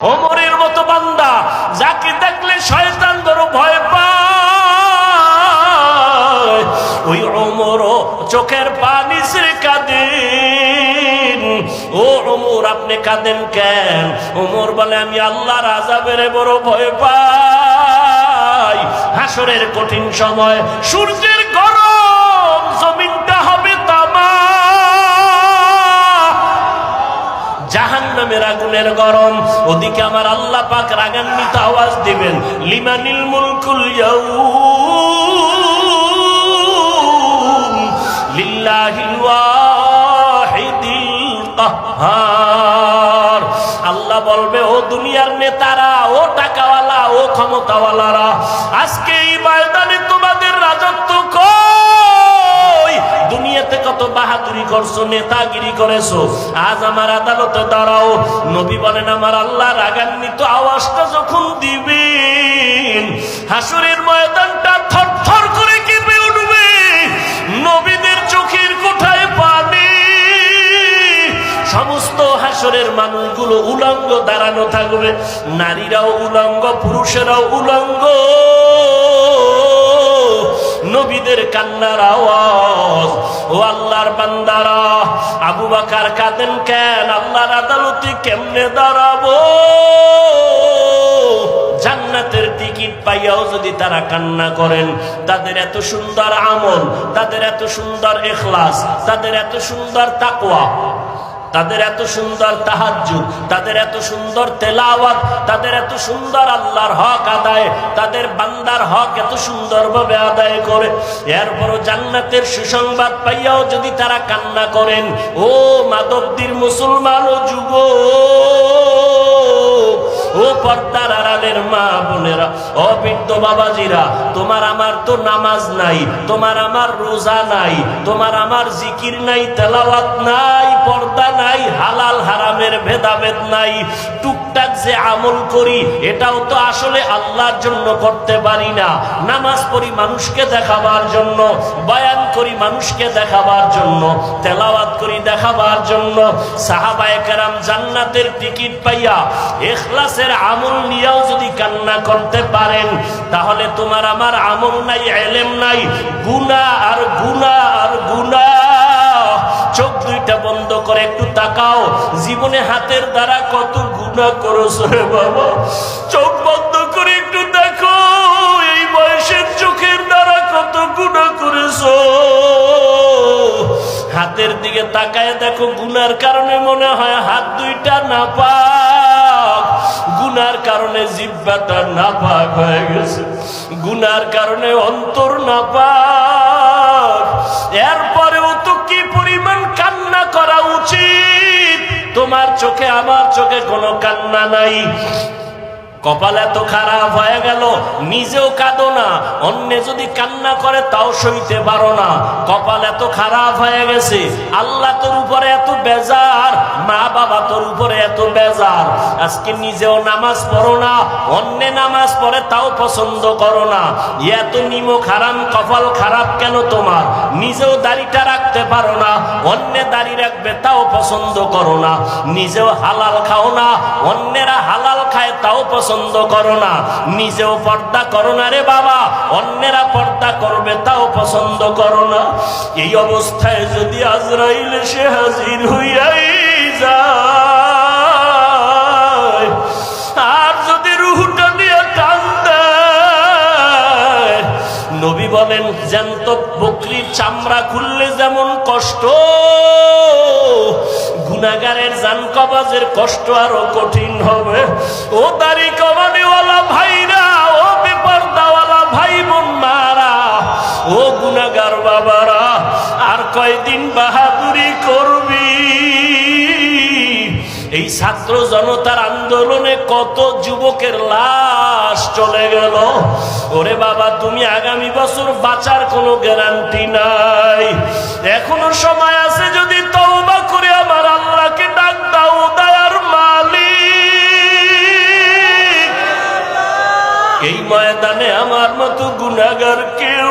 ওমরের মতো বান্দা, যাকে দেখলে শয়তান ধরো ভয় পায়। ওই ওমরও চোখের পানি সে কাঁদেন ও ওমর, আপনি কাঁদেন কেন? ওমর বলে, আমি আল্লাহর আজাবের বড় ভয় পাই। হাসরের কঠিন সময় সূর্যের জাহান নামের আগুনের গরম। ওদিকে আমার আল্লাহ পাক রাগান্বিত আওয়াজ দিবেন, লিমানিল মুলকুল আল্লাহ বলবে, ও দুনিয়ার নেতারা, ও টাকাওয়ালা, ও ক্ষমতাওয়ালারা, আজকে এই ময়দানে তোমাদের রাজত্ব কই দুনিয়াতে কত বাহাদুরি করছ, নেতাগিরি করেছ, আজ আমার আদালতে দাঁড়াও। নবী বলেন, আমার আল্লাহ রাগান্বিত আওয়াজটা যখন দিবেন, হাসুরের ময়দানটা থর থর করে কেঁপে উঠবে, নবীদের চোখের কোঠায় পানি। সমস্ত হাসরের মানুষগুলো উলঙ্গ, দাঁড়ানো থাকবে। নারীরাও উলঙ্গ, পুরুষেরাও উলঙ্গ। নবীদের কান্নার আওয়াজ। ও আল্লাহর বান্দারা, আবু বাকার কাঁদেন কেন? আল্লাহর আদালতে কেমনে দাঁড়াবো? জান্নাতের টিকিট পাইয়াও যদি তারা কান্না করেন, তাদের এত সুন্দর আমল, তাদের এত সুন্দর এখলাস, তাদের এত সুন্দর তাকওয়া তাদের এত সুন্দর তাহাজ তাদের এত সুন্দর তেলাওয়াত, তাদের এত সুন্দর আল্লাহর হক আদায়, তাদের বান্দার হক এত সুন্দরভাবে আদায় করে। এরপরও জান্নাতের সুসংবাদ পাইয়াও যদি তারা কান্না করেন, ও মাদবদির মুসলমান ও যুব ও পর্দার আড়ালের মা বোনেরা, ও বৃদ্ধ বাবাজিরা, তোমার আমার তো নামাজ নাই, তোমার আমার রোজা নাই, তোমার আমার জিকির নাই, তেলাওয়াত নাই, পর্দা নাই ভেদাভেদ নাই। টুকটাক যে আমল করি, এটাও তো আসলে আল্লাহর জন্য করতে পারি না। নামাজ পড়ি মানুষকে দেখাবার জন্য, বয়ান করি মানুষকে দেখাবার জন্য, তেলাওয়াত করি দেখাবার জন্য। সাহাবায়ে কেরাম জান্নাতের টিকিট পাইয়া এখলাসের আমল নিয়েও যদি কান্না করতে পারেন, তাহলে তোমার আমার আমল নাই, এলেম নাই। গুনা আর গুনা আর দুইটা করে একটু তাকাও। জীবনে হাতের দ্বারা কত গুণা করেছ রে বাবা। চোখ বন্ধ করে একটু দেখো, এই বয়সের চোখের দ্বারা কত গুণা করেছ। হাতের দিকে তাকায় দেখো, গুনার কারণে মনে হয় হাত দুইটা না পাক গুনার কারণে জিব্বাটা না পাক হয়ে গেছে। গুনার কারণে অন্তর না পাক তোমার চোখে, আমার চোখে কোনো কান্না নাই। কপাল এত খারাপ হয়ে গেল, নিজেও কাঁদো না। অন্য যদি কান্না করে, তাও সইতে পারো না। কপাল এত খারাপ হয়ে গেছে, আল্লাহ তোর উপরে এত বেজার। বাবা, তোর উপরে এত বেজার। আজকে নিজেও নামাজ পড়ো না, অন্য নামাজ পড়ে তাও পছন্দ করো না। এত নিমো খারাপ কপাল খারাপ কেন তোমার? নিজেও দাড়িটা রাখতে পারো না, অন্য দাড়ি রাখবে তাও পছন্দ করো না। নিজেও হালাল খাও না, অন্যেরা হালাল খায় তাও পছন্দ করো না। নিজেও পর্দা করো না রে বাবা, অন্যেরা পর্দা করবে তাও পছন্দ করো না। এই অবস্থায় যদি আজরাইল সে হাজির হইয়াই যায় নবী বলেন, জ্যান্ত বকরির চামড়া খুললে যেমন কষ্ট গুনাগারের জান কবাজের কষ্ট আরও কঠিন হবে। ও দাড়ি কমানিওয়ালা ভাইরা, ও পেপার দাওয়ালা ভাই বোন মারা, ও গুনাগার বাবারা, আর কয়দিন বাহাদুরি ছাত্র জনতার আন্দোলনে কত যুবকের লাশ চলে গেল? ওরে বাবা, তুমি আগামী বছর বাঁচার কোনো গ্যারান্টি নাই। এখনও সময় আছে যদি তওবা করে আমার আল্লাহকে ডাক দাও, দয়ার মালিক। এই ময়দানে আমার মতো গুনাগার কেউ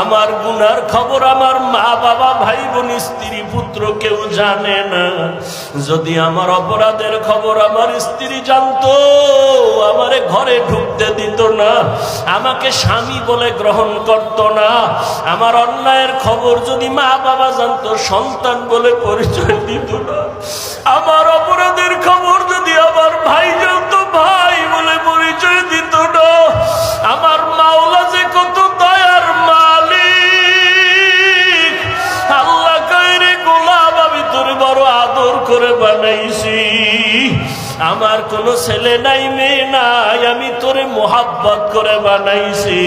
আমার গুনার খবর আমার মা বাবা, ভাই বোন, স্ত্রী, পুত্র কেউ জানে না। যদি আমার অপরাধের খবর আমার স্ত্রী জানতো, আমারে ঘরে ঢুকতে দিত না, আমাকে স্বামী বলে গ্রহণ করত না। আমার অন্যায়ের খবর যদি মা বাবা জানতো, সন্তান বলে পরিচয় দিত না। আমার অপরাধের খবর যদি আমার ভাই ভাই ছেলে নাই, মেয়ে নাই, আমি তোরে মোহাব্বত করে বানাইছি।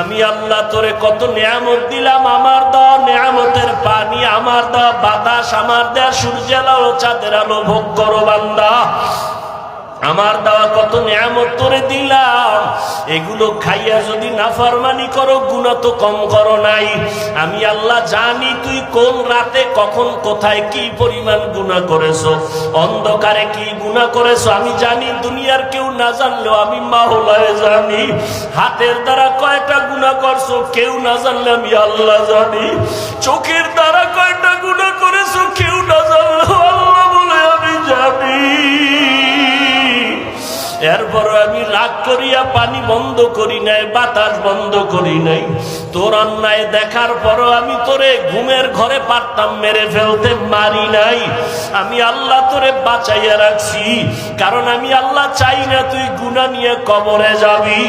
আমি আল্লাহ তোরে কত নিয়ামত দিলাম, আমার দেওয়া নিয়ামতের পানি, আমার দা বাতাস, আমার দেয়া সূর্যের আলো, চাঁদের আলো ভোগ করো বান্দা। আমার দেওয়া কত নিয়ামত তোরে দিলাম। এগুলো খাইয়া যদি নাফরমানি করো গুণা তো কম করো নাই। আমি আল্লাহ জানি তুই কোন রাতে কখন, কোথায় কি পরিমাণ গুণা করেছ, অন্ধকারে কি গুণা করেছ। আমি জানি দুনিয়ার কেউ না জানলেও আমি মাহলায় জানি। হাতের দ্বারা কয়টা গুণা করছ, কেউ না জানলে আমি আল্লাহ জানি। চোখের দ্বারা কয়টা গুণা করেছ, কেউ না জানলেও আল্লাহ বলে আমি জানি। এরপর আমি রাগ করিয়া পানি বন্ধ করি নাই, বাতাস বন্ধ করি নাই। তোর অন্যায় দেখার পরও আমি তোরে ঘুমের ঘরে পারতাম, মেরে ফেলতে মারি নাই। আমি আল্লাহ তোরে বাঁচাইয়া রাখছি, কারণ আমি আল্লাহ চাই না তুই গুণা নিয়ে কবরে যাবি।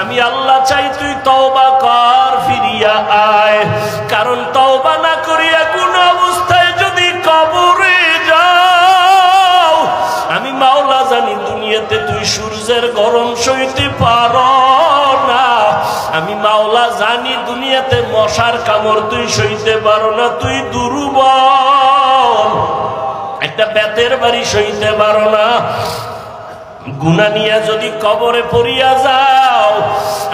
আমি আল্লাহ চাই তুই তওবা কর, ফিরিয়া আয়। কারণ তওবা না করিয়া সূর্যের গরম সইতে পার না। আমি মাওলা জানি দুনিয়াতে মশার কামড় তুই সইতে পারো না, তুই দুর্বল। একটা বেতের বাড়ি সইতে পারো না। গুনা নিয়ে যদি কবরে পড়িয়া যাও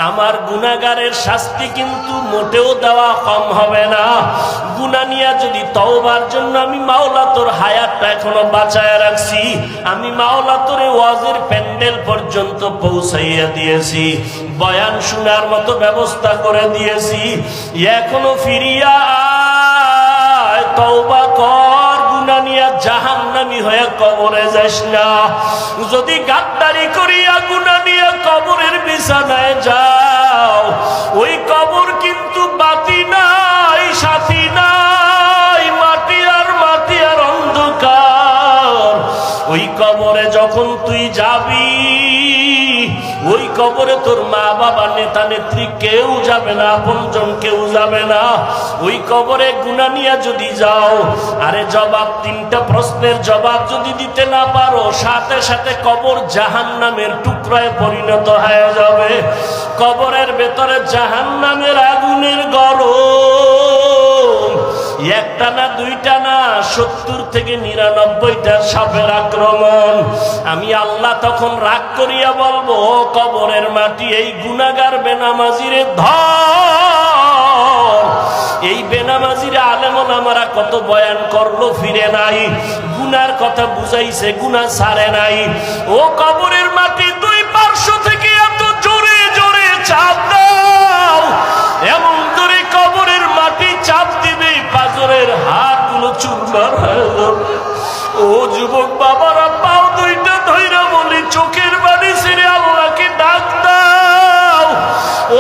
আমার গুনাগারের শাস্তি কিন্তু মোটেও দেওয়া কম হবে না। গুনা নিয়ে যদি তওবার জন্য আমি মাওলা তোর হায়াতটা এখনও বাঁচায় রাখছি, আমি মাওলা তোরে ওয়াজের প্যান্ডেল পর্যন্ত পৌঁছাইয়া দিয়েছি, বয়ান শোনার মতো ব্যবস্থা করে দিয়েছি। এখনও ফিরিয়া তওবা কর গুনা নিয়া জাহান্নামি হয়ে কবরে যাস না। যদি গাদ্দারি করিয়া নিয়ে কবরের বিছানায় যাও। ওই কবর কিন্তু বাতি নাই, সাথী নাই, মাটি আর মাটি আর অন্ধকার। ওই কবরে যখন তুই যাবি কবরে তোর মা বাবা নেতা নেত্রী কেউ যাবে না, আপনজন কেউ যাবে না। ওই কবরে গুনা নিয়ে যদি যাও, আরে জবাব, তিনটা প্রশ্নের জবাব যদি দিতে না পারো, সাথে সাথে কবর জাহান নামের টুকরায় পরিণত হয়ে যাবে। কবরের ভেতরে জাহান নামের আগুনের গরম। একটা না দুইটা সত্তর থেকে নিরানব্বইটা সাপের আক্রমণ। আমি আল্লাহ তখন রাগ করিয়া বলব, "ও কবরের মাটি, এই গুনাগার বেনামাজিরে ধর। এই বেনামাজিরা আলেমন আমারা কত বয়ান করল, ফিরে নাই। গুনার কথা বুঝাইছে গুনা সারে নাই। ও কবরের মাটি দুই পার্শ্ব থেকে এত জোরে জোরে চাপ দাও। এমন করে কবরের মাটি চাপ দিবে পাজরের হাত চুরমার ও যুবক বাবারা, পাও দুইটা ধৈরা বলি, চোখের বাড়ি ছেড়ে আল্লাহকে ডাক দাও।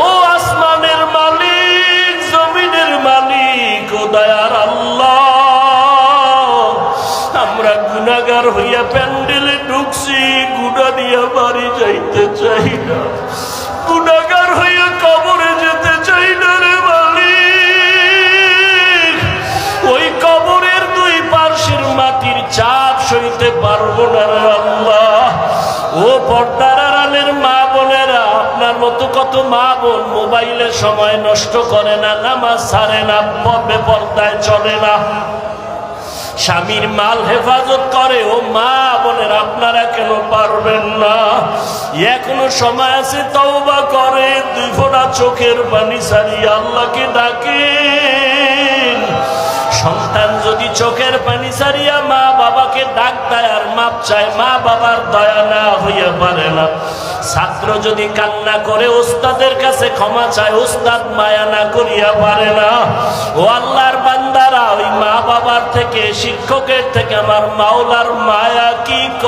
ও আসমানের মালিক, জমিনের মালিক, ও দয়ার আল্লাহ। আমরা গুনাগার হইয়া প্যান্ডেলে ঢুকছি গুনা দিয়া বাড়ি যাইতে চাই না। মতো মা বোন মোবাইলে সময় নষ্ট করে না, নামাজ ছাড়ে না, পর্বে পর্দায় চলে না। স্বামীর মাল হেফাজত করে, ও মা বোনের আপনারা কেন পারবেন না? এখনও সময় আছে, তওবা করে, দুই ফোঁটা চোখের পানি সারিয়ে আল্লাহকে ডাকে সন্তান যদি চোখের পানি সারিয়া মা বাবাকে ডাক দেয় আর মাপ চায়, মা বাবার দয়া না হইয়া পারে না। ছাত্র যদি কান্না করে ওস্তাদের কাছে ক্ষমা চায়, উস্তাদ মায়া না করিয়া পারে না। ও আল্লাহর বান্দারা, ওই মা বাবার থেকে, শিক্ষকের থেকে আমার মাওলার মায়া কি ক-